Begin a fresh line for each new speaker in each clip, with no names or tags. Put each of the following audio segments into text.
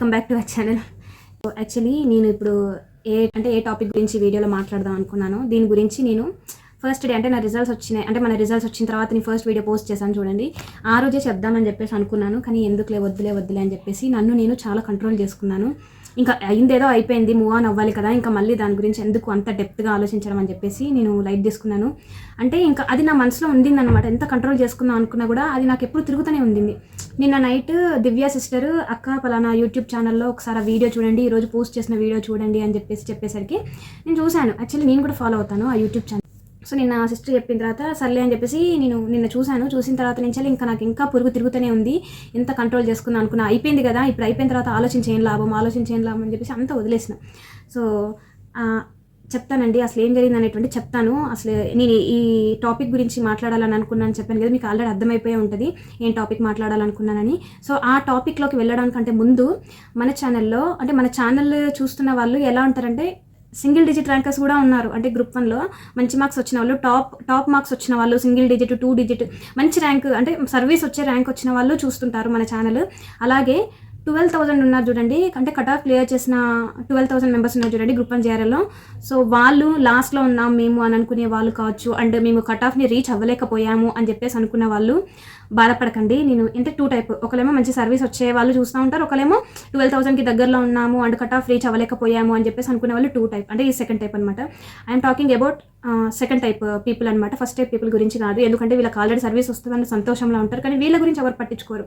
Welcome back to our channel. Actually నేను ఇప్పుడు ఏ అంటే ఏ టాపిక్ గురించి వీడియోలో మాట్లాడదాం అనుకున్నాను దీని గురించి నేను ఫస్ట్ డే అంటే నా రిజల్ట్స్ వచ్చినాయి అంటే మన రిజల్ట్స్ వచ్చిన తర్వాత నేను ఫస్ట్ వీడియో పోస్ట్ చేశాను చూడండి. ఆ రోజే చెప్దామని చెప్పేసి అనుకున్నాను కానీ ఎందుకులే వద్దులే వద్దులే అని చెప్పేసి నన్ను నేను చాలా కంట్రోల్ చేసుకున్నాను. ఇంకా అయిందేదో అయిపోయింది మూవ్ ఆన్ అవ్వాలి కదా ఇంకా మళ్ళీ దాని గురించి ఎందుకు అంత డెప్త్గా ఆలోచించడం అని చెప్పేసి నేను లైట్ తీసుకున్నాను. అంటే ఇంకా అది నా మనసులో ఉండిందన్నమాట. ఎంత కంట్రోల్ చేసుకుందాం అనుకున్నా కూడా అది నాకు ఎప్పుడు తిరుగుతూనే ఉండింది. నిన్న నైట్ దివ్య సిస్టర్ అక్క పలానా యూట్యూబ్ ఛానల్లో ఒకసారి వీడియో చూడండి ఈరోజు పోస్ట్ చేసిన వీడియో చూడండి అని చెప్పేసి చెప్పేసరికి నేను చూశాను. యాక్చువల్లీ నేను కూడా ఫాలో అవుతాను ఆ యూట్యూబ్ ఛానల్ సో నిన్న సిస్టర్ చెప్పిన తర్వాత సర్లే అని చెప్పేసి నేను నిన్న చూశాను. చూసిన తర్వాత నుంచి ఇంకా నాకు ఇంకా పురుగు తిరుగుతూనే ఉంది. ఎంత కంట్రోల్ చేసుకుందాం అనుకున్నా. అయిపోయింది కదా. ఇప్పుడు అయిపోయిన తర్వాత ఆలోచించేం లాభం ఆలోచించేం లాభం అని చెప్పేసి అంతా వదిలేసిన. సో చెప్తానండి. అసలు ఏం జరిగింది అనేటువంటి చెప్తాను. అసలు నేను ఈ టాపిక్ గురించి మాట్లాడాలని అనుకున్నాను చెప్పాను కదా. మీకు ఆల్రెడీ అర్థమైపోయి ఉంటుంది ఏం టాపిక్ మాట్లాడాలనుకున్నానని. సో ఆ టాపిక్లోకి వెళ్ళడానికంటే ముందు మన ఛానల్లో అంటే మన ఛానల్ చూస్తున్న వాళ్ళు ఎలా ఉంటారంటే సింగిల్ డిజిట్ ర్యాంకర్స్ కూడా ఉన్నారు. అంటే గ్రూప్ వన్లో మంచి మార్క్స్ వచ్చిన వాళ్ళు టాప్ టాప్ మార్క్స్ వచ్చిన వాళ్ళు సింగిల్ డిజిట్ టూ డిజిట్ మంచి ర్యాంక్ అంటే సర్వీస్ వచ్చే ర్యాంక్ వచ్చిన వాళ్ళు చూస్తుంటారు మన ఛానల్. అలాగే ట్వెల్వ్ థౌసండ్ ఉన్నారు చూడండి అంటే కట్ ఆఫ్ క్లియర్ చేసిన ట్వెల్వ్ థౌసండ్ మెంబర్స్ ఉన్నారు చూడండి గ్రూప్ వన్ జేఆర్ఎల్లో సో వాళ్ళు లాస్ట్లో ఉన్నాం మేము అని అనుకునే వాళ్ళు కావచ్చు అండ్ మేము కట్ ఆఫ్ని రీచ్ అవ్వలేకపోయాము అని చెప్పేసి అనుకున్న వాళ్ళు. బాధపడకండి. నేను అంటే టూ టైప్ ఒకలేమో మంచి సర్వీస్ వచ్చే వాళ్ళు చూస్తూ ఉంటారు. ఒకలేమో ట్వెల్వ్ థౌసండ్కి దగ్గరలో ఉన్నాము అండ్ కట్ ఆఫ్ రీచ్ అవ్వలేకపోయాము అని చెప్పేసి అనుకునే వాళ్ళు టూ టైప్ అంటే ఈ సెకండ్ టైప్ అనమాట I'm talking about second type people అనమాట ఫస్ట్ టైప్ పీపుల్ గురించి కాదు. ఎందుకంటే వీళ్ళకి ఆల్రెడీ సర్వీస్ వస్తుందని సంతోషంలో ఉంటారు. కానీ వీళ్ళ గురించి ఎవరు పట్టించుకోరు.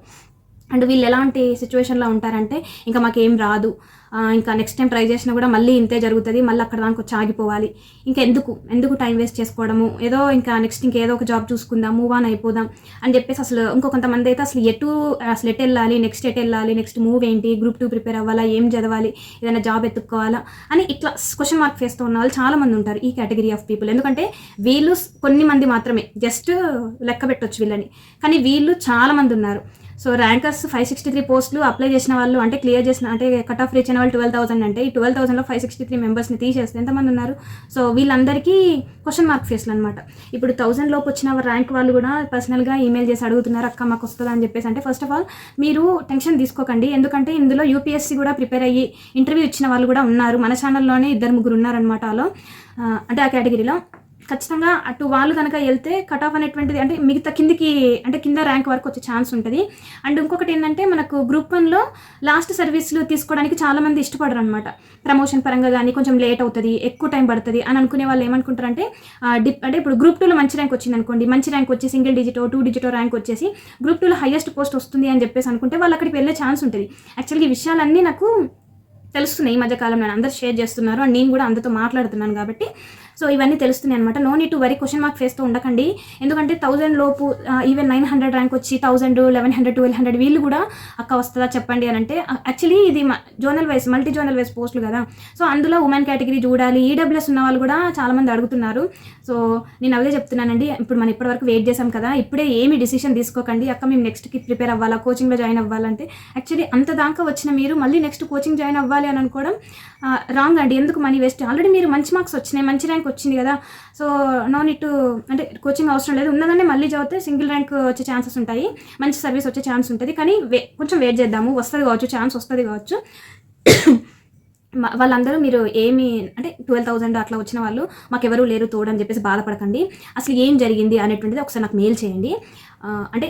అండ్ వీళ్ళు ఎలాంటి సిచ్యువేషన్లో ఉంటారంటే ఇంకా మాకేం రాదు. ఇంకా నెక్స్ట్ టైం ట్రై చేసినా కూడా మళ్ళీ ఇంతే జరుగుతుంది మళ్ళీ అక్కడ దానికి వచ్చి ఆగిపోవాలి. ఇంకా ఎందుకు ఎందుకు టైం వేస్ట్ చేసుకోవడము? ఏదో ఇంకా నెక్స్ట్ ఇంకేదో ఒక జాబ్ చూసుకుందాం మూవ్ ఆన్ అయిపోదాం అని చెప్పేసి అసలు ఇంకో కొంతమంది అయితే అసలు ఎటు అసలు ఎటు వెళ్ళాలి నెక్స్ట్ ఎటు వెళ్ళాలి నెక్స్ట్ మూవ్ ఏంటి గ్రూప్ టూ ప్రిపేర్ అవ్వాలా ఏం చదవాలి ఏదైనా జాబ్ ఎత్తుక్కోవాలా అని ఇట్లా క్వశ్చన్ మార్క్ ఫేస్తో ఉన్న వాళ్ళు చాలా మంది ఉంటారు ఈ కేటగిరీ ఆఫ్ పీపుల్ ఎందుకంటే వీళ్ళు కొన్ని మంది మాత్రమే జస్ట్ లెక్క పెట్టొచ్చు వీళ్ళని. కానీ వీళ్ళు చాలా మంది ఉన్నారు. So rankers five sixty three పోస్టులు అప్లై చేసిన వాళ్ళు అంటే క్లియర్ చేసిన అంటే కట్ ఆఫ్ రీచ్ అయిన వాళ్ళు ట్వెల్వ్ థౌసండ్ అంటే ఈ ట్వెల్వ్ థౌసండ్లో ఫైవ్ సిక్స్టీ త్రీ మెంబర్స్ని తీసేస్తే ఎంతమంది ఉన్నారు? సో వీళ్ళందరికీ క్వశ్చన్ మార్క్ ఫేస్లు అనమాట ఇప్పుడు థౌసండ్ లోపు వచ్చిన ర్యాంక్ వాళ్ళు కూడా పర్సనల్గా ఈమెయిల్ చేసి అడుగుతున్నారు అక్క మాకు వస్తుందా? అని చెప్పేసి అంటే ఫస్ట్ ఆఫ్ ఆల్ మీరు టెన్షన్ తీసుకోకండి. ఎందుకంటే ఇందులో యూపీఎస్సీ కూడా ప్రిపేర్ అయ్యి ఇంటర్వ్యూ ఇచ్చిన వాళ్ళు కూడా ఉన్నారు. మన ఛానల్లోనే ఇద్దరు ముగ్గురు ఉన్నారనమాట అలో అంటే ఆ కేటగిరీలో ఖచ్చితంగా అటు వాళ్ళు కనుక వెళ్తే కట్ ఆఫ్ అనేటువంటిది అంటే మిగతా కిందికి అంటే కింద ర్యాంక్ వరకు వచ్చే ఛాన్స్ ఉంటుంది. అండ్ ఇంకొకటి ఏంటంటే మనకు గ్రూప్ వన్లో లాస్ట్ సర్వీస్లు తీసుకోవడానికి చాలామంది ఇష్టపడరు అనమాట ప్రమోషన్ పరంగా కానీ కొంచెం లేట్ అవుతుంది ఎక్కువ టైం పడుతుంది అని అనుకునే వాళ్ళు ఏమనుకుంటారంటే డిప్ అంటే ఇప్పుడు గ్రూప్ టూలో మంచి ర్యాంక్ వచ్చింది అనుకోండి మంచి ర్యాంక్ వచ్చి సింగిల్ డిజిటో టూ డిజిటో ర్యాంక్ వచ్చేసి గ్రూప్ టూలో హైయెస్ట్ పోస్ట్ వస్తుంది అని చెప్పేసి అనుకుంటే వాళ్ళు అక్కడికి వెళ్ళే ఛాన్స్ ఉంటుంది. యాక్చువల్గా ఈ విషయాలన్నీ నాకు తెలుస్తున్నాయి ఈ మధ్యకాలంలో అందరూ షేర్ చేస్తున్నారు. అండ్ నేను కూడా అందరితో మాట్లాడుతున్నాను కాబట్టి సో ఇవన్నీ తెలుస్తున్నాయి అనమాట no need to worry question mark ఫేస్తో ఉండకండి. ఎందుకంటే థౌజండ్ లోపు ఈవెన్ నైన్ హండ్రెడ్ ర్యాంక్ వచ్చి thousand eleven hundred twelve hundred వీళ్ళు కూడా అక్క వస్తుందా చెప్పండి అని అంటే యాక్చువల్లీ ఇది zonal wise multi zonal wise పోస్టులు కదా. సో అందులో ఉమెన్ కేటగిరీ చూడాలి. ఈడబ్ల్యూఎస్ ఉన్న వాళ్ళు కూడా చాలామంది అడుగుతున్నారు. సో నేను అదే చెప్తున్నానండి. ఇప్పుడు మనం ఇప్పటివరకు వెయిట్ చేసాం కదా. ఇప్పుడే ఏమి డిసిషన్ తీసుకోకండి. అక్క మేము నెక్స్ట్కి ప్రిపేర్ అవ్వాలా? కోచింగ్లో జాయిన్ అవ్వాలంటే యాక్చువల్లీ అంత దాకా వచ్చిన మీరు మళ్ళీ నెక్స్ట్ కోచింగ్ జాయిన్ అవ్వాలి అని అనుకోవడం రాంగ్ అండి. ఎందుకు మనీ వేస్ట్ ఆల్రెడీ మీరు మంచి మార్క్స్ వచ్చినాయి. మంచి ర్యాంక్ వచ్చింది కదా. సో నో నీట్ అంటే కోచింగ్ అవసరం లేదు. ఉన్నదంటే మళ్ళీ చదివితే సింగిల్ ర్యాంక్ వచ్చే ఛాన్సెస్ ఉంటాయి. మంచి సర్వీస్ వచ్చే ఛాన్స్ ఉంటుంది. కానీ వే- కొంచెం వెయిట్ చేద్దాము. వస్తుంది కావచ్చు ఛాన్స్ వస్తుంది కావచ్చు. వాళ్ళందరూ మీరు ఏమి అంటే ట్వెల్వ్ థౌసండ్ అట్లా వచ్చిన వాళ్ళు మాకు ఎవరు లేరు తోడు అని చెప్పేసి బాధపడకండి. అసలు ఏం జరిగింది అనేటువంటిది ఒకసారి నాకు మెయిల్ చేయండి. అంటే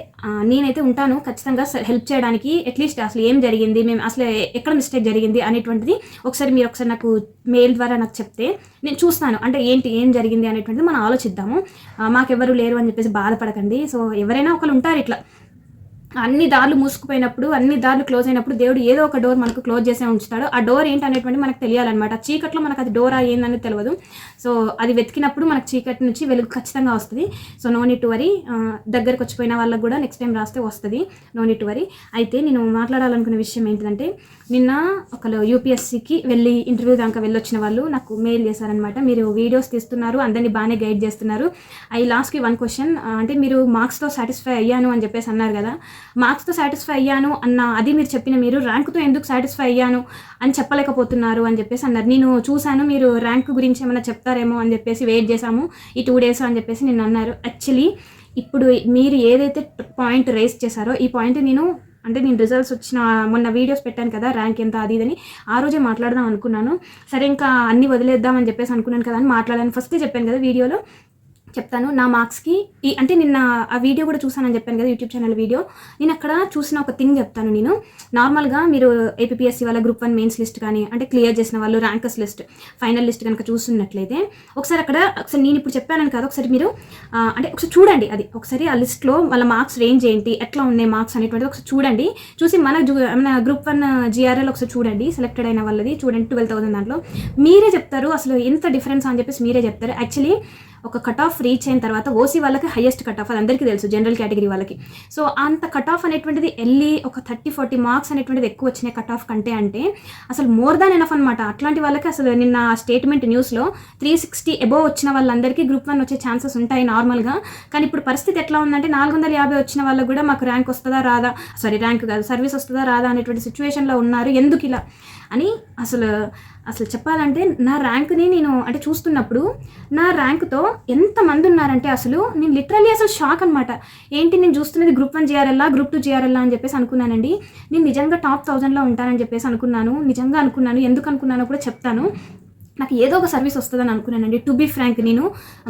నేనైతే ఉంటాను ఖచ్చితంగా హెల్ప్ చేయడానికి అట్లీస్ట్ అసలు ఏం జరిగింది మేము అసలు ఎక్కడ మిస్టేక్ జరిగింది అనేటువంటిది ఒకసారి మీరు ఒకసారి నాకు మెయిల్ ద్వారా నాకు చెప్తే నేను చూస్తాను. అంటే ఏంటి ఏం జరిగింది అనేటువంటిది మనం ఆలోచిద్దాము. మాకెవరు లేరు అని చెప్పేసి బాధపడకండి. సో ఎవరైనా ఒకరు ఉంటారు ఇట్లా. అన్ని దారులు మూసుకుపోయినప్పుడు అన్ని దారులు క్లోజ్ అయినప్పుడు దేవుడు ఏదో ఒక డోర్ మనకు క్లోజ్ చేసే ఉంచుతాడు. ఆ డోర్ ఏంటి అనేటువంటి మనకు తెలియాలన్నమాట. చీకట్లో మనకు అది డోర్ ఏందని తెలియదు సో అది వెతికినప్పుడు మనకు చీకటి నుంచి వెలుగు ఖచ్చితంగా వస్తుంది. సో నో నీట్ వరీ దగ్గరకు వచ్చిపోయిన వాళ్ళకు కూడా నెక్స్ట్ టైం రాస్తే వస్తుంది. నో నీట్ వరీ అయితే నేను మాట్లాడాలనుకున్న విషయం ఏంటంటే నిన్న ఒకరు యూపీఎస్సీకి వెళ్ళి ఇంటర్వ్యూ దాకా వెళ్ళొచ్చిన వాళ్ళు నాకు మెయిల్ చేశారనమాట మీరు వీడియోస్ తీస్తున్నారు అందరినీ బాగానే గైడ్ చేస్తున్నారు. ఐ లాస్ట్కి వన్ క్వశ్చన్ అంటే మీరు మార్క్స్తో సాటిస్ఫై అయ్యాను అని చెప్పేసి అన్నారు కదా. మార్క్స్తో సాటిస్ఫై అయ్యాను అన్న అది మీరు చెప్పిన మీరు ర్యాంక్తో ఎందుకు సాటిస్ఫై అయ్యాను అని చెప్పలేకపోతున్నారు అని చెప్పేసి అన్నారు. నేను చూశాను మీరు ర్యాంక్ గురించి ఏమైనా చెప్తారేమో అని చెప్పేసి వెయిట్ చేశాము. ఈ టూ డేస్ అని చెప్పేసి నేను అన్నారు. యాక్చువల్లీ ఇప్పుడు మీరు ఏదైతే పాయింట్ రేస్ చేశారో ఈ పాయింట్ నేను అంటే నేను రిజల్ట్స్ వచ్చిన మొన్న వీడియోస్ పెట్టాను కదా ర్యాంక్ ఎంత అది ఇదని ఆ రోజే మాట్లాడదాం అనుకున్నాను. సరే ఇంకా అన్ని వదిలేద్దాం అని చెప్పేసి అనుకున్నాను కదా అని మాట్లాడాను. ఫస్ట్ చెప్పాను కదా వీడియోలో చెప్తాను. నా మార్క్స్కి ఈ అంటే నిన్న ఆ వీడియో కూడా చూసానని చెప్పాను కదా యూట్యూబ్ ఛానల్ వీడియో. నేను అక్కడ చూసిన ఒక థింగ్ చెప్తాను నేను. నార్మల్గా మీరు ఏపీఎస్సీ వాళ్ళ గ్రూప్ వన్ మెయిన్స్ లిస్ట్ కానీ అంటే క్లియర్ చేసిన వాళ్ళు ర్యాంకర్స్ లిస్ట్ ఫైనల్ లిస్ట్ కనుక చూస్తున్నట్లయితే ఒకసారి అక్కడ ఒకసారి నేను ఇప్పుడు చెప్పానని కాదు ఒకసారి మీరు అంటే ఒకసారి చూడండి అది. ఒకసారి ఆ లిస్ట్లో వాళ్ళ మార్క్స్ రేంజ్ ఏంటి ఎట్లా ఉన్నాయి మార్క్స్ అనేటువంటిది ఒకసారి చూడండి. చూసి మన మన గ్రూప్ వన్ జిఆర్ఎల్ ఒకసారి చూడండి సెలెక్టెడ్ అయిన వాళ్ళది. చూడండి ట్వెల్వ్ థౌసండ్ దాంట్లో. మీరే చెప్తారు అసలు ఎంత డిఫరెన్స్ అని చెప్పేసి మీరే చెప్తారు. యాక్చువల్లీ ఒక కట్ ఆఫ్ రీచ్ అయిన తర్వాత ఓసీ వాళ్ళకి హైయెస్ట్ కట్ ఆఫ్ అది అందరికీ తెలుసు జనరల్ కేటగిరీ వాళ్ళకి. సో అంత కట్ ఆఫ్ అనేటువంటిది వెళ్ళి ఒక థర్టీ ఫార్టీ మార్క్స్ అనేటువంటిది ఎక్కువ వచ్చినాయి కట్ ఆఫ్ కంటే అంటే అసలు మోర్ దాన్ ఎనఫ్ అనమాట అట్లాంటి వాళ్ళకి అసలు నిన్న స్టేట్మెంట్ న్యూస్లో త్రీ సిక్స్టీ అబోవ్ వచ్చిన వాళ్ళందరికీ గ్రూప్ వన్ వచ్చే ఛాన్సెస్ ఉంటాయి నార్మల్గా కానీ ఇప్పుడు పరిస్థితి ఎట్లా ఉందంటే నాలుగు వందల యాభై వచ్చిన వాళ్ళకు కూడా మాకు ర్యాంక్ వస్తుందా రాదా? సారీ ర్యాంక్ కాదు సర్వీస్ వస్తుందా రాదా అనేటువంటి సిచ్యువేషన్లో ఉన్నారు. ఎందుకు ఇలా? అని అసలు అసలు చెప్పాలంటే నా ర్యాంక్ని నేను అంటే చూస్తున్నప్పుడు నా ర్యాంక్తో ఎంతమంది ఉన్నారంటే అసలు నేను లిటరలీ అసలు షాక్ అనమాట ఏంటి నేను చూస్తున్నది గ్రూప్ వన్ జిఆర్ఎల్లా గ్రూప్ టూ జిఆర్ఎల్లా అని చెప్పేసి అనుకున్నానండి. నేను నిజంగా టాప్ థౌజండ్లో ఉంటానని చెప్పేసి అనుకున్నాను. నిజంగా అనుకున్నాను. ఎందుకు అనుకున్నానో కూడా చెప్తాను. నాకు ఏదో ఒక సర్వీస్ వస్తుందని అనుకున్నానండి. టు బీ ఫ్రాంక్ నేను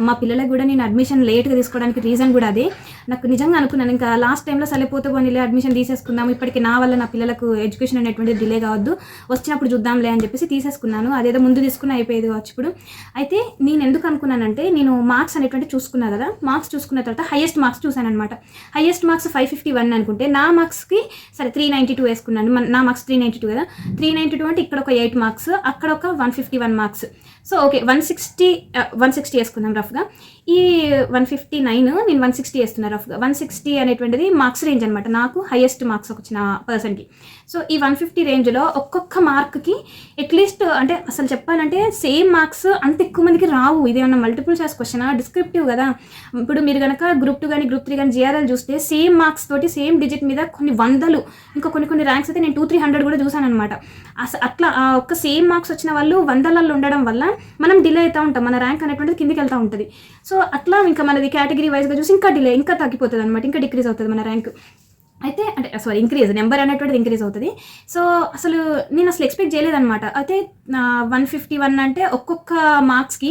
మా పిల్లలకు కూడా నేను అడ్మిషన్ లేట్గా తీసుకోవడానికి రీజన్ కూడా అదే. నాకు నిజంగా అనుకున్నాను ఇంకా లాస్ట్ టైంలో సరిపోతే పోనీలే అడ్మిషన్ తీసేసుకుందాం ఇప్పటికి నా వల్ల నా పిల్లలకు ఎడ్యుకేషన్ అనేటువంటి డిలే కావద్దు. వచ్చినప్పుడు చూద్దాంలే అని చెప్పేసి తీసేసుకున్నాను. అదేదో ముందు తీసుకుని అయిపోయేది కావచ్చు ఇప్పుడు. అయితే నేను ఎందుకు అనుకున్నానంటే నేను మార్క్స్ అనేటువంటి చూసుకున్నా కదా మార్క్స్ చూసుకున్న తర్వాత హైయెస్ట్ మార్క్స్ చూసాను అనమాట highest marks five fifty one అనుకుంటే నా మార్క్స్కి సరే త్రీ నైంటీ టూ వేసుకున్నాను. నా మార్క్స్ త్రీ నైంటీ టూ కదా. త్రీ నైంటీ టూ అంటే ఇక్కడ ఒక ఎయిట్ మార్క్స్ అక్కడ ఒక one fifty one marks so okay one sixty one sixty వేసుకుందాం రఫ్గా ఈ వన్ ఫిఫ్టీ నైన్ నేను వన్ సిక్స్టీ వేస్తున్నా రఫ్గా వన్ సిక్స్టీ అనేటువంటిది మార్క్స్ రేంజ్ అనమాట నాకు హైయెస్ట్ మార్క్స్ వచ్చిన పర్సన్కి సో ఈ వన్ ఫిఫ్టీ రేంజ్లో ఒక్కొక్క మార్క్కి అట్లీస్ట్ అంటే అసలు చెప్పాలంటే సేమ్ మార్క్స్ అంత ఎక్కువ మందికి రావు. ఇదేమన్నా మల్టిపుల్ చాయిస్ క్వశ్చన్ డిస్క్రిప్టివ్ కదా. ఇప్పుడు మీరు కనుక గ్రూప్ టూ కానీ గ్రూప్ త్రీ కానీ జిఆర్ఎల్ చూస్తే సేమ్ మార్క్స్ తోటి సేమ్ డిజిట్ మీద కొన్ని వందలు ఇంకా కొన్ని కొన్ని ర్యాంక్స్ అయితే నేను టూ త్రీ హండ్రెడ్ కూడా చూసాను అనమాట అసలు అట్లా ఒక్క సేమ్ మార్క్స్ వచ్చిన వాళ్ళు వందలలో ఉండడం వల్ల మనం డిలే అవుతూ ఉంటాం. మన ర్యాంక్ అనేటువంటిది కిందికి వెళ్తూ ఉంటుంది. సో అట్లా ఇంకా మనది కేటగిరీ వైజ్గా చూసి ఇంకా డిలే ఇంకా తగ్గిపోతుంది అనమాట ఇంకా డిక్రీజ్ అవుతుంది మన ర్యాంక్ అయితే అంటే సారీ ఇంక్రీజ్ నెంబర్ అనేటువంటిది ఇంక్రీజ్ అవుతుంది. సో అసలు నేను అసలు ఎక్స్పెక్ట్ చేయలేదన్నమాట. అయితే వన్ ఫిఫ్టీ వన్ అంటే ఒక్కొక్క మార్క్స్కి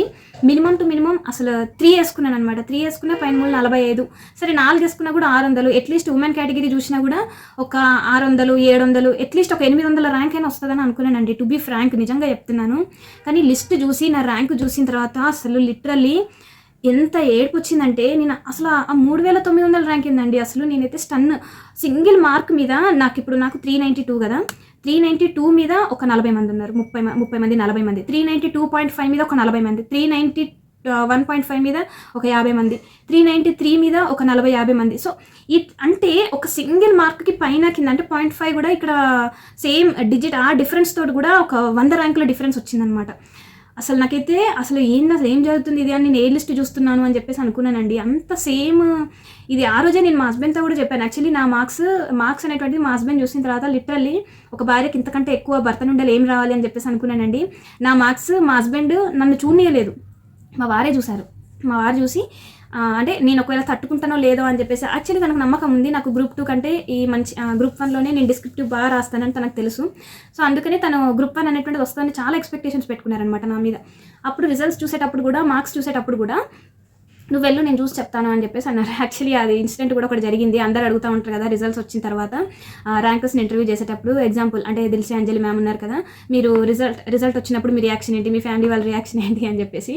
మినిమం టు మినిమం అసలు త్రీ వేసుకున్నాను అనమాట త్రీ వేసుకున్న పైన మూడు నలభై ఐదు. సరే నాలుగు వేసుకున్నా కూడా ఆరు వందలు. అట్లీస్ట్ ఉమెన్ కేటగిరీ చూసినా కూడా ఒక ఆరు వందలు ఏడు వందలు అట్లీస్ట్ ఒక ఎనిమిది వందల ర్యాంక్ అయినా వస్తుందని అనుకున్నానండి. టు బీ ఫ్రాంక్ నిజంగా చెప్తున్నాను. కానీ లిస్ట్ చూసి నా ర్యాంక్ చూసిన తర్వాత అసలు లిటరల్లీ ఎంత ఏడుపు వచ్చిందంటే నేను అసలు ఆ మూడు వేల తొమ్మిది వందల ర్యాంక్ ఏందండి? అసలు నేనైతే స్టన్ సింగిల్ మార్క్ మీద నాకు ఇప్పుడు నాకు త్రీ నైంటీ టూ కదా. త్రీ నైంటీ టూ మీద ఒక నలభై మంది ఉన్నారు. ముప్పై ముప్పై మంది నలభై మంది. Three ninety two point five మీద ఒక నలభై మంది. Three ninety one point five మీద ఒక యాభై మంది. త్రీ నైంటీ త్రీ మీద ఒక నలభై యాభై మంది. సో ఈ అంటే ఒక సింగిల్ మార్క్కి పైన కింద అంటే పాయింట్ ఫైవ్ కూడా ఇక్కడ సేమ్ డిజిట్ ఆ డిఫరెన్స్ తోటి కూడా ఒక వంద ర్యాంకుల డిఫరెన్స్ వచ్చిందనమాట అసలు నాకైతే అసలు ఏంది అసలు ఏం జరుగుతుంది ఇది అని నేను ఏ లిస్ట్ చూస్తున్నాను అని చెప్పేసి అనుకున్నానండి. అంత సేమ్ ఇది ఆ రోజే నేను మా హస్బెండ్తో కూడా చెప్పాను. యాక్చువల్లీ నా మార్క్స్ మార్క్స్ అనేటువంటిది మా హస్బెండ్ చూసిన తర్వాత లిటరల్లీ ఒక భార్యకి ఇంతకంటే ఎక్కువ భర్త నుండి ఏం రావాలి అని చెప్పేసి అనుకున్నానండి. నా మార్క్స్ మా హస్బెండ్ నన్ను చూడనీయలేదు. మా వారే చూశారు. మా వారు చూసి అంటే నేను ఒకవేళ తట్టుకుంటానో లేదో అని చెప్పేసి యాక్చువల్లీ తనకు నమ్మకం ఉంది. నాకు గ్రూప్ టూ కంటే ఈ మంచి గ్రూప్ వన్లోనే నేను డిస్క్రిప్టివ్ బాగా రాస్తానని తనకు తెలుసు. సో అందుకనే తను గ్రూప్ వన్ అనేటువంటిది వస్తుందని చాలా ఎక్స్పెక్టేషన్స్ పెట్టుకున్నారనమాట నా మీద. అప్పుడు రిజల్ట్స్ చూసేటప్పుడు కూడా మార్క్స్ చూసేటప్పుడు కూడా నువ్వు వెళ్ళు నేను చూసి చెప్తాను అని చెప్పేసి అన్నారు. యాక్చువల్లీ అది ఇన్సిడెంట్ కూడా ఒకటి జరిగింది. అందరు అడుగుతూ ఉంటారు కదా రిజల్ట్స్ వచ్చిన తర్వాత. ర్యాంకర్స్ని ఇంటర్వ్యూ చేసేటప్పుడు ఎగ్జాంపుల్ అంటే దిల్సే అంజలి మ్యామ్ ఉన్నారు కదా మీరు రిజల్ట్ రిజల్ట్ వచ్చినప్పుడు మీ రియాక్షన్ ఏంటి మీ ఫ్యామిలీ వాళ్ళ రియాక్షన్ ఏంటి అని చెప్పేసి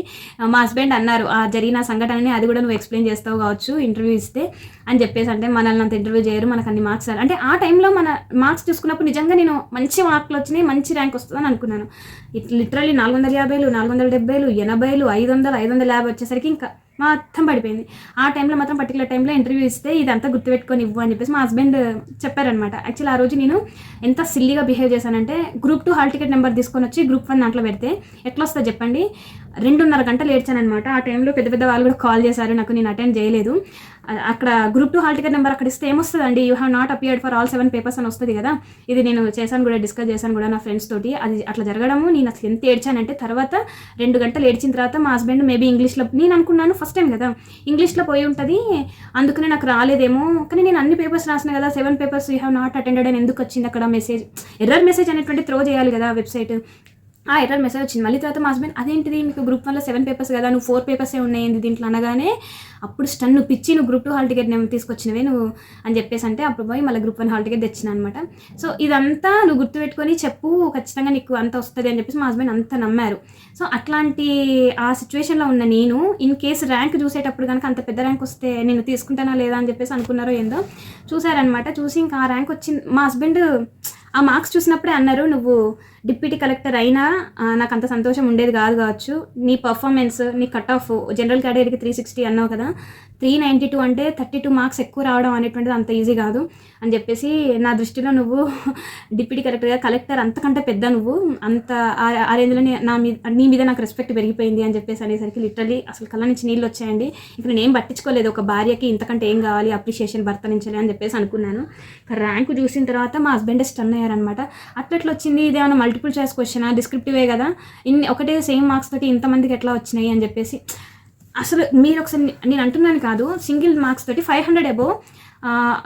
మా హస్బెండ్ అన్నారు ఆ జరిగిన సంఘటనని అది కూడా నువ్వు ఎక్స్ప్లెయిన్ చేస్తావు కావచ్చు ఇంటర్వ్యూ ఇస్తే అని చెప్పేసి అంటే మనల్ని అంత ఇంటర్వ్యూ చేయరు మనకు అన్ని మార్క్స్ అంటే ఆ టైంలో మన మార్క్స్ చూసుకున్నప్పుడు నిజంగా నేను మంచి మార్కులు వచ్చినాయి మంచి ర్యాంక్ వస్తుందని అనుకున్నాను. ఇట్ నాలుగు వందల యాభైలు నాలుగు వందల డెబ్బైలు ఎనభైలు ఐదు వందలు ఐదు వందల యాభై వచ్చేసరికి ఇంకా మొత్తం పడిపోయింది. ఆ టైంలో మాత్రం పర్టికులర్ టైంలో ఇంటర్వ్యూ ఇస్తే ఇదంతా గుర్తుపెట్టుకొని ఇవ్వు అని చెప్పేసి మా హస్బెండ్ చెప్పారనమాట యాక్చువల్లీ ఆ రోజు నేను ఎంత సిల్లీగా బిహేవ్ చేశానంటే group two hall ticket number తీసుకొని వచ్చి గ్రూప్ వన్ దాంట్లో పెడితే ఎట్లా వస్తుందో చెప్పండి? రెండున్నర గంటలు ఏడ్చానమాట ఆ టైంలో పెద్ద పెద్ద వాళ్ళు కూడా కాల్ చేశారు. నాకు నేను అటెండ్ చేయలేదు. అక్కడ group two hall ticket number అక్కడ ఇస్తే ఏమొస్తుందండి? You have not appeared for all seven papers అని వస్తుంది కదా? ఇది నేను చేశాను కూడా డిస్కస్ చేశాను కూడా నా ఫ్రెండ్స్ తోటి. అది అట్లా జరగడము నేను అసలు ఎంత ఏడ్చానంటే తర్వాత రెండు గంటలు ఏడ్చిన తర్వాత మా హస్బెండ్ మేబీ ఇంగ్లీష్లో నేను అనుకున్నాను ఫస్ట్ టైం కదా. ఇంగ్లీష్లో పోయి ఉంటుంది అందుకనే నాకు రాలేదేమో. కానీ నేను అన్ని పేపర్స్ రాసిన కదా seven papers you have not attended అని ఎందుకు వచ్చింది అక్కడ మెసేజ్ ఎర్రర్ మెసేజ్ అనేటువంటి త్రో చేయాలి కదా వెబ్సైట్ ఆ ఎర్రర్ మెసేజ్ వచ్చింది. మళ్ళీ తర్వాత మా హస్బెండ్ అదేంటిది? మీకు గ్రూప్ వన్లో సెవెన్ పేపర్స్ కదా నువ్వు ఫోర్ పేపర్సే ఉన్నాయి దీంట్లో? అనగానే అప్పుడు స్టన్ నువ్వు పిచ్చి నువ్వు గ్రూప్ టూ హాల్ టికెట్ నేను తీసుకొచ్చినవే నువ్వు అని చెప్పేసి అంటే అప్పుడు పోయి మళ్ళీ గ్రూప్ వన్ హాల్ టికెట్ తెచ్చిన అనమాట. సో ఇదంతా నువ్వు గుర్తుపెట్టుకొని చెప్పు ఖచ్చితంగా నీకు అంత వస్తుంది అని చెప్పేసి మా హస్బెండ్ అంత నమ్మారు. సో అట్లాంటి ఆ సిచ్యువేషన్లో ఉన్న నేను ఇన్ కేసు ర్యాంక్ చూసేటప్పుడు కనుక అంత పెద్ద ర్యాంక్ వస్తే నేను తీసుకుంటానా లేదా అని చెప్పేసి అనుకున్నారో ఏందో చూసారనమాట. చూసి ఇంకా ఆ ర్యాంక్ వచ్చింది. మా హస్బెండ్ ఆ మార్క్స్ చూసినప్పుడే అన్నారు నువ్వు డిప్యూటీ కలెక్టర్ అయినా నాకు అంత సంతోషం ఉండేది కాదు కావచ్చు. నీ పర్ఫార్మెన్స్ నీ కట్ ఆఫ్ జనరల్ కేటగిరీకి త్రీ సిక్స్టీ అన్నావు కదా త్రీ నైంటీ టూ అంటే థర్టీ టూ మార్క్స్ ఎక్కువ రావడం అనేటువంటిది అంత ఈజీ కాదు. అని చెప్పేసి నా దృష్టిలో నువ్వు డిప్యూటీ కలెక్టర్గా కలెక్టర్ అంతకంటే పెద్ద నువ్వు. అంత ఆ- ఆ రేంజ్లో నా మీద నీ మీద నాకు రెస్పెక్ట్ పెరిగిపోయింది అని చెప్పేసి అనేసరికి లిటరలీ అసలు కళ్ళ నుంచి నీళ్ళు వచ్చాయండి. ఇంకా నేను పట్టించుకోలేదు ఒక భార్యకి ఇంతకంటే ఏం కావాలి అప్రిషియేషన్ భర్త నుంచలే అని చెప్పేసి అనుకున్నాను. ర్యాంక్ చూసిన తర్వాత మా హస్బెండ్ స్టన్ అయ్యారనమాట అట్లట్లా వచ్చింది ఇదేమన్నా మల్టిపుల్ చాయిస్ క్వశ్చన్ డిస్క్రిప్టివే కదా? ఇన్ని ఒకటే సేమ్ మార్క్స్ తోటి ఇంతమందికి ఎట్లా వచ్చినాయి అని చెప్పేసి. అసలు మీరు ఒకసారి నేను అంటున్నాను కాదు సింగిల్ మార్క్స్ తోటి ఫైవ్ హండ్రెడ్ అబోవ్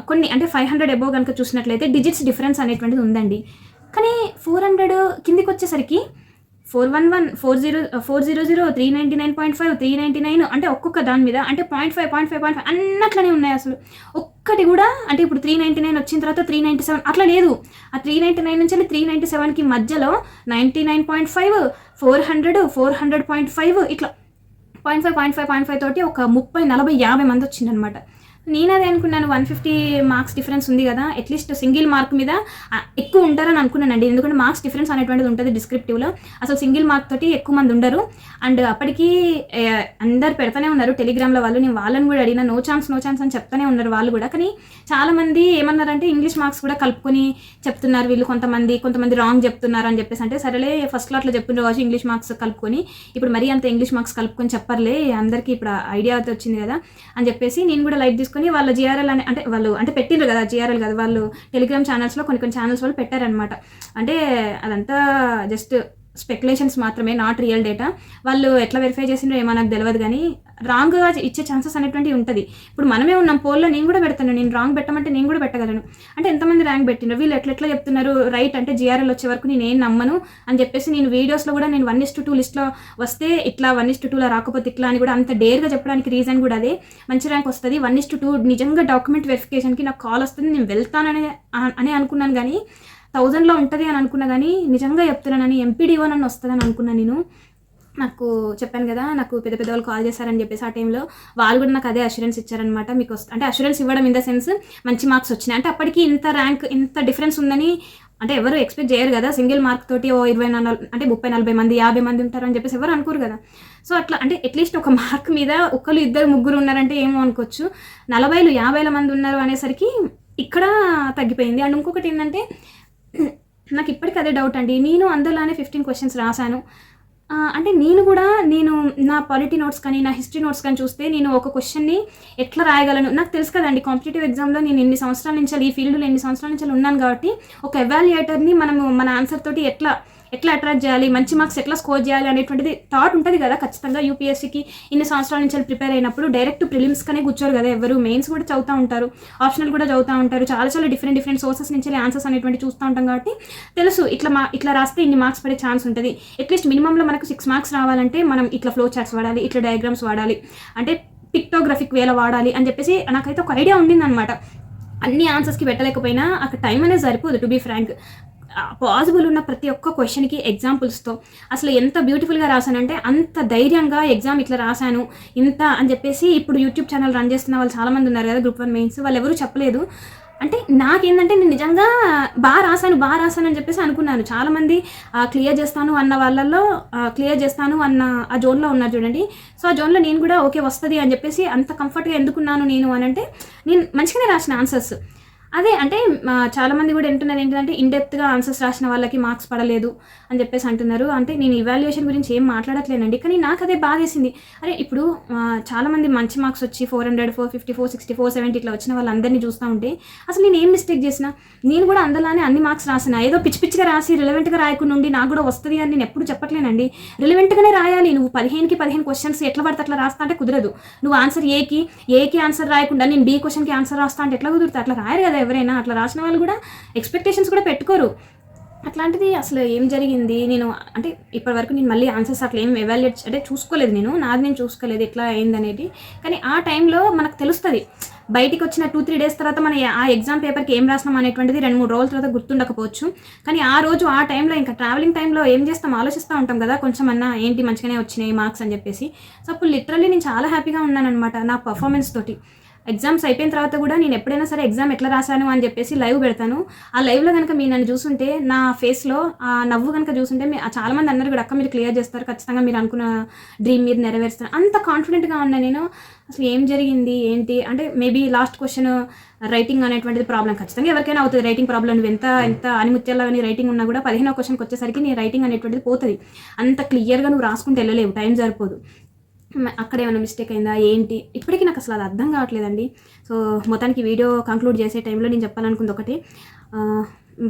కొన్ని అంటే ఫైవ్ హండ్రెడ్ అబోవ్ కనుక చూసినట్లయితే డిజిట్స్ డిఫరెన్స్ అనేటువంటిది ఉందండి. కానీ ఫోర్ హండ్రెడ్ కిందికి వచ్చేసరికి four one one four zero four zero zero three ninety nine point five three ninety nine అంటే ఒక్కొక్క దాని మీద అంటే point five point five point five అన్నట్లనే ఉన్నాయి అసలు. ఒక్కటి కూడా అంటే ఇప్పుడు త్రీ నైంటీ నైన్ వచ్చిన తర్వాత త్రీ నైంటీ సెవెన్ అట్లా లేదు. ఆ త్రీ నైంటీ నైన్ నుంచి త్రీ నైంటీ సెవెన్కి మధ్యలో ninety nine point five four hundred four hundred point five ఇట్లా. Point five point five point five తోటి ఒక ముప్పై నలభై యాభై మంది వచ్చిందనమాట. నేను అదే అనుకున్నాను వన్ ఫిఫ్టీ మార్క్స్ డిఫరెన్స్ ఉంది కదా అట్లీస్ట్ సింగిల్ మార్క్ మీద ఎక్కువ ఉంటారని అనుకున్నానండి. ఎందుకంటే మార్క్స్ డిఫరెన్స్ అనేటువంటిది ఉంటుంది డిస్క్రిప్టివ్లో అసలు సింగిల్ మార్క్ తోటి ఎక్కువ మంది ఉండరు. అండ్ అప్పటికి అందరు పెడతానే ఉన్నారు. టెలిగ్రామ్లో వాళ్ళు నేను వాళ్ళని కూడా అడిగిన నో ఛాన్స్ నో ఛాన్స్ అని చెప్తానే ఉన్నారు వాళ్ళు కూడా. కానీ చాలామంది ఏమన్నారంటే ఇంగ్లీష్ మార్క్స్ కూడా కలుపుకొని చెప్తున్నారు వీళ్ళు కొంతమంది కొంతమంది రాంగ్ చెప్తున్నారు అని చెప్పేసి. అంటే సరేలే ఫస్ట్ అట్లా చెప్తున్నారు కావచ్చు ఇంగ్లీష్ మార్క్స్ కలుపుకొని ఇప్పుడు మరీ అంత ఇంగ్లీష్ మార్క్స్ కలుపుకొని చెప్పర్లే అందరికీ ఇప్పుడు ఐడియా అయితే వచ్చింది కదా అని చెప్పేసి నేను కూడా లైట్ తీసుకొని వాళ్ళ జిఆర్ఎల్ అని అంటే వాళ్ళు అంటే పెట్టిండ్రు కదా జిఆర్ఎల్ కదా వాళ్ళు టెలిగ్రామ్ ఛానల్స్లో కొన్ని కొన్ని ఛానల్స్ వాళ్ళు పెట్టారనమాట అంటే అదంతా జస్ట్ స్పెక్యులేషన్స్ మాత్రమే నాట్ రియల్ డేటా వాళ్ళు ఎట్లా వెరిఫై చేసిండ్రో ఏమో నాకు తెలియదు కానీ రాంగ్గా ఇచ్చే ఛాన్సెస్ అనేటువంటివి ఉంటుంది. ఇప్పుడు మనమే ఉన్నాం పోల్లో నేను కూడా పెడతాను నేను రాంగ్ పెట్టమంటే నేను కూడా పెట్టగలను. అంటే ఎంతమంది ర్యాంక్ పెట్టినారు వీళ్ళు ఎట్లా ఎట్లా చెప్తున్నారు రైట్ అంటే జిఆర్ఎల్ వచ్చే వరకు నేను ఏం నమ్మను అని చెప్పేసి నేను వీడియోస్లో కూడా నేను వన్ ఇస్ టు టూ లిస్ట్లో వస్తే ఇట్లా వన్ ఇస్ టు టూలో రాకపోతే ఇట్లా అని కూడా అంత డేర్గా చెప్పడానికి రీజన్ కూడా అదే. మంచి ర్యాంక్ వస్తుంది వన్ ఇస్ టు టూ నిజంగా డాక్యుమెంట్ వెరిఫికేషన్కి నాకు కాల్ వస్తుంది నేను వెళ్తానని అని అనుకున్నాను కానీ థౌజండ్లో ఉంటుంది అని అనుకున్నా కానీ నిజంగా చెప్తున్నానని ఎంపీడీఓ నన్ను వస్తుందని అనుకున్నా నేను. నాకు చెప్పాను కదా నాకు పెద్ద పెద్ద వాళ్ళు కాల్ చేశారని చెప్పేసి ఆ టైంలో వాళ్ళు కూడా నాకు అదే అష్యూరెన్స్ ఇచ్చారనమాట మీకు వస్త- అంటే అష్యూరెన్స్ ఇవ్వడం ఇన్ ద సెన్స్ మంచి మార్క్స్ వచ్చినాయి. అంటే అప్పటికి ఇంత ర్యాంక్ ఇంత డిఫరెన్స్ ఉందని అంటే ఎవరు ఎక్స్పెక్ట్ చేయరు కదా సింగిల్ మార్క్ తోటి ఓ ఇరవై నాలుగు అంటే ముప్పై నలభై మంది యాభై మంది ఉంటారు అని చెప్పేసి ఎవరు అనుకోరు కదా. సో అట్లా అంటే అట్లీస్ట్ ఒక మార్క్ మీద ఒకరు ఇద్దరు ముగ్గురు ఉన్నారంటే ఏమో అనుకోవచ్చు. నలభైలు యాభైల మంది ఉన్నారు అనేసరికి ఇక్కడ తగ్గిపోయింది. అండ్ ఇంకొకటి ఏంటంటే నాకు ఇప్పటికీ అదే డౌట్ అండి. నేను అందులోనే ఫిఫ్టీన్ క్వశ్చన్స్ రాశాను. అంటే నేను కూడా నేను నా పాలిటీ నోట్స్ కానీ నా హిస్టరీ నోట్స్ కానీ చూస్తే నేను ఒక క్వశ్చన్ని ఎట్లా రాయగలను? నాకు తెలుసు కదండి కాంపిటేటివ్ ఎగ్జామ్లో నేను ఎన్ని సంవత్సరాల నుంచి ఈ ఫీల్డ్లో ఎన్ని సంవత్సరాల నుంచి ఉన్నాను కాబట్టి ఒక ఎవాల్యుయేటర్ని మనము మన ఆన్సర్ తోటి ఎట్లా ఎట్లా అట్రాక్ట్ చేయాలి? మంచి మార్క్స్ ఎట్లా స్కోర్ చేయాలి? అనేటువంటిది థాట్ ఉంటుంది కదా ఖచ్చితంగా యూపీఎస్సీకి ఇన్ని సంవత్సరాల నుంచి ప్రిపేర్ అయినప్పుడు డైరెక్ట్ ప్రిలిమ్స్ కానీ కూర్చోరు కదా ఎవరు. మెయిన్స్ కూడా చదువుతూ ఉంటారు. ఆప్షనల్ కూడా చదువుతూ ఉంటారు. చాలా చాలా డిఫరెంట్ డిఫరెంట్ సోర్సెస్ నుంచి ఆన్సర్స్ అనేటువంటి చూస్తూ ఉంటాం కాబట్టి తెలుసు. ఇట్లా మా ఇట్లా రాస్తే ఇన్ని మార్క్స్ పడే ఛాన్స్ ఉంటుంది. అట్లీస్ట్ మినిమంలో మనకు సిక్స్ మార్క్స్ రావాలంటే మనం ఇట్లా ఫ్లో చార్ట్స్ వాడాలి ఇట్లా డయాగ్రామ్స్ వాడాలి. అంటే పిక్టోగ్రఫిక్ వేల వాడాలి అని చెప్పేసి నాకైతే ఒక ఐడియా ఉండిందనమాట అన్ని ఆన్సర్స్కి పెట్టలేకపోయినా అక్కడ టైం అనేది సరిపోదు టు బీ ఫ్రాంక్ పాసిబుల్ ఉన్న ప్రతి ఒక్క క్వశ్చన్కి ఎగ్జాంపుల్స్తో అసలు ఎంత బ్యూటిఫుల్గా రాశానంటే అంత ధైర్యంగా ఎగ్జామ్ ఇట్లా రాశాను ఇంత అని చెప్పేసి ఇప్పుడు యూట్యూబ్ ఛానల్ రన్ చేస్తున్న వాళ్ళు చాలామంది ఉన్నారు కదా గ్రూప్ వన్ మెయిన్స్ వాళ్ళు ఎవరు చెప్పలేదు. అంటే నాకేంటంటే నేను నిజంగా బాగా రాశాను బాగా రాశాను అని చెప్పేసి అనుకున్నాను. చాలామంది క్లియర్ చేస్తాను అన్న వాళ్ళల్లో క్లియర్ చేస్తాను అన్న ఆ జోన్లో ఉన్నారు చూడండి. సో ఆ జోన్లో నేను కూడా ఓకే వస్తుంది అని చెప్పేసి అంత కంఫర్ట్గా ఎందుకున్నాను నేను అని అంటే నేను మంచిగానే రాసిన ఆన్సర్స్ అదే అంటే చాలామంది కూడా వింటున్నారు ఏంటంటే ఇండెప్త్గా ఆన్సర్స్ రాసిన వాళ్ళకి మార్క్స్ పడలేదు అని చెప్పేసి అంటున్నారు. అంటే నేను ఇవాల్యుయేషన్ గురించి ఏం మాట్లాడట్లేనండి. కానీ నాకు అదే బాధేసింది. అరే ఇప్పుడు చాలామంది మంచి మార్క్స్ వచ్చి four hundred four fifty four sixty four seventy ఇట్లా వచ్చిన వాళ్ళందరినీ చూస్తూ ఉంటే అసలు నేను ఏం మిస్టేక్ చేసిన? నేను కూడా అందులోనే అన్ని మార్క్స్ రాసిన. ఏదో పిచ్చి పిచ్చిగా రాసి రిలవెంట్గా రాయకుండా ఉండి నాకు కూడా వస్తుంది అని నేను ఎప్పుడు చెప్పట్లేనండి. రిలవెంట్గానే రాయాలి. నువ్వు పదిహేనుకి పదిహేను క్వశ్చన్స్ ఎట్లా పడితే అట్లా రాస్తా అంటే కుదరదు. నువ్వు ఆన్సర్ ఏకి ఏకి ఆన్సర్ రాయకుండా నేను బి క్వశ్చన్కి ఆన్సర్ రాస్తా అంటే ఎట్లా కుదురుతుంది? అట్లా రాయరు కదా ఎవరైనా అట్లా రాసిన వాళ్ళు కూడా ఎక్స్పెక్టేషన్స్ కూడా పెట్టుకోరు. అట్లాంటిది అసలు ఏం జరిగింది? నేను అంటే ఇప్పటివరకు నేను మళ్ళీ ఆన్సర్స్ అట్లా ఏం ఎవాల్యుయేట్ అంటే చూసుకోలేదు నేను. నాది నేను చూసుకోలేదు ఎట్లా అయిందనేది. కానీ ఆ టైంలో మనకు తెలుస్తుంది. బయటికి వచ్చిన టూ త్రీ డేస్ తర్వాత మన ఆ ఎగ్జామ్ పేపర్కి ఏం రాసినాం అనేటువంటిది రెండు మూడు రోజుల తర్వాత గుర్తుండకపోవచ్చు. కానీ ఆ రోజు ఆ టైంలో ఇంకా ట్రావెలింగ్ టైంలో ఏం చేస్తాం? ఆలోచిస్తూ ఉంటాం కదా కొంచెం అన్నా ఏంటి మంచిగానే వచ్చినాయి మార్క్స్ అని చెప్పేసి. సో అప్పుడు లిటరల్లీ నేను చాలా హ్యాపీగా ఉన్నాను అనమాట నా పర్ఫార్మెన్స్ తోటి. ఎగ్జామ్స్ అయిపోయిన తర్వాత కూడా నేను ఎప్పుడైనా సరే ఎగ్జామ్ ఎట్లా రాశాను అని చెప్పేసి లైవ్ పెడతాను. ఆ లైవ్లో కనుక మీరు నన్ను చూసుంటే నా ఫేస్లో ఆ నవ్వు కనుక చూస్తుంటే మీ- అన్నారు కూడా అక్క మీరు క్లియర్ చేస్తారు ఖచ్చితంగా మీరు అనుకున్న డ్రీమ్ మీరు నెరవేరుస్తారు. అంత కాన్ఫిడెంట్గా ఉన్నా నేను అసలు ఏం జరిగింది? ఏంటి? అంటే మేబీ లాస్ట్ క్వశ్చన్ రైటింగ్ అనేటువంటిది ప్రాబ్లం ఖచ్చితంగా ఎవరికైనా అవుతుంది రైటింగ్ ప్రాబ్లం నువ్వు ఎంత ఎంత అనిముత్యాల కానీ రైటింగ్ ఉన్నా కూడా పదిహేనో క్వశ్చన్కి వచ్చేసరికి నీ రైటింగ్ అనేటువంటిది పోతుంది. అంత క్లియర్గా నువ్వు రాసుకుంటూ వెళ్ళలేవు. టైం సరిపోదు. అక్కడ ఏమైనా మిస్టేక్ అయిందా? ఏంటి? ఇప్పటికీ నాకు అసలు అది అర్థం కావట్లేదండి. సో మొత్తానికి వీడియో కంక్లూడ్ చేసే టైంలో నేను చెప్పాలనుకుంది ఒకటి.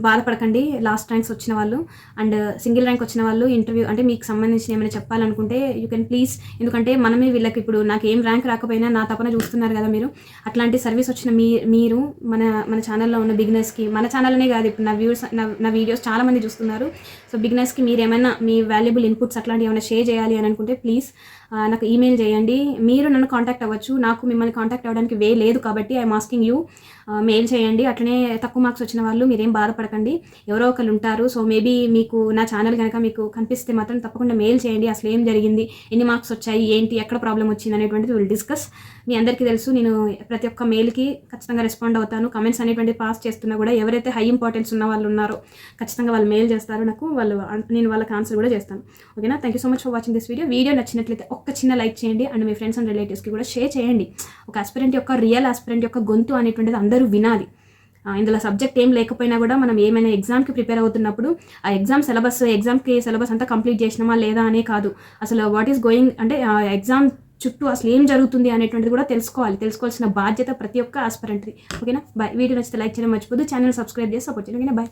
బాధపడకండి. లాస్ట్ ర్యాంక్స్ వచ్చిన వాళ్ళు అండ్ సింగిల్ ర్యాంక్ వచ్చిన వాళ్ళు ఇంటర్వ్యూ అంటే మీకు సంబంధించిన ఏమైనా చెప్పాలనుకుంటే యూ కెన్ ప్లీజ్ ఎందుకంటే మనమే వీళ్ళకి ఇప్పుడు నాకు ఏం ర్యాంక్ రాకపోయినా నా తపన చూస్తున్నారు కదా మీరు. అట్లాంటి సర్వీస్ వచ్చిన మీ మీరు మన మన ఛానల్లో ఉన్న బిగినర్స్కి మన ఛానల్నే కాదు ఇప్పుడు నా వ్యూస్ నా వీడియోస్ చాలామంది చూస్తున్నారు. సో బిగినర్స్కి మీరు ఏమైనా మీ వాల్యుబుల్ ఇన్పుట్స్ అట్లాంటివి ఏమైనా షేర్ చేయాలి అని అనుకుంటే ప్లీజ్ నాకు ఈమెయిల్ చేయండి. మీరు నన్ను కాంటాక్ట్ అవ్వచ్చు. నాకు మిమ్మల్ని కాంటాక్ట్ అవ్వడానికి వే లేదు కాబట్టి ఐఎమ్ ఆస్కింగ్ యూ మెయిల్ చేయండి. అట్లనే తక్కువ మార్క్స్ వచ్చిన వాళ్ళు మీరేం బాధపడకండి. ఎవరో ఒకరు ఉంటారు. సో మేబీ మీకు నా ఛానల్ కనుక మీకు కనిపిస్తే మాత్రం తప్పకుండా మెయిల్ చేయండి. అసలు ఏం జరిగింది? ఎన్ని మార్క్స్ వచ్చాయి? ఏంటి? ఎక్కడ ప్రాబ్లం వచ్చింది? అనేటువంటిది విల్ డిస్కస్ మీ అందరికీ తెలుసు నేను ప్రతి ఒక్క మెయిల్కి ఖచ్చితంగా రెస్పాండ్ అవుతాను. కమెంట్స్ అనేటువంటి పాస్ చేస్తున్నా కూడా ఎవరైతే హై ఇంపార్టెన్స్ ఉన్న వాళ్ళు ఉన్నారో ఖచ్చితంగా వాళ్ళు మెయిల్ చేస్తారు నాకు. వాళ్ళు నేను వాళ్ళకి ఆన్సర్ కూడా చేస్తాను. ఓకేనా thank you so much for watching this video video నచ్చినట్లయితే ఒక్క చిన్న లైక్ చేయండి. అండ్ మీ ఫ్రెండ్స్ అండ్ రిలేటివ్స్కి కూడా షేర్ చేయండి. ఒక ఆస్పిరెంట్ యొక్క రియల్ ఆస్పిరెంట్ యొక్క గొంతు అనేటువంటిది అందరూ వినాలి. ఇందులో సబ్జెక్ట్ ఏం లేకపోయినా కూడా మనం ఏమైనా ఎగ్జామ్కి ప్రిపేర్ అవుతున్నప్పుడు ఆ ఎగ్జామ్ సిలబస్ ఎగ్జామ్కి సిలబస్ అంతా కంప్లీట్ చేసినామా లేదా అనే కాదు. అసలు వాట్ ఈస్ గోయింగ్ అంటే ఎగ్జామ్ చుట్టూ అసలు ఏం జరుగుతుంది అనేటువంటిది కూడా తెలుసుకోవాలి తెలుసుకోవాల్సిన బాధ్యత ప్రతి ఒక్క ఆస్పిరెంట్ది ఓకేనా బాయ్ వీడియో నచ్చితే లైక్ చేయడం మర్చిపోదు ఛానల్ సబ్స్క్రైబ్ చేసి సపోర్ట్ చేయండి. ఓకేనా బాయ్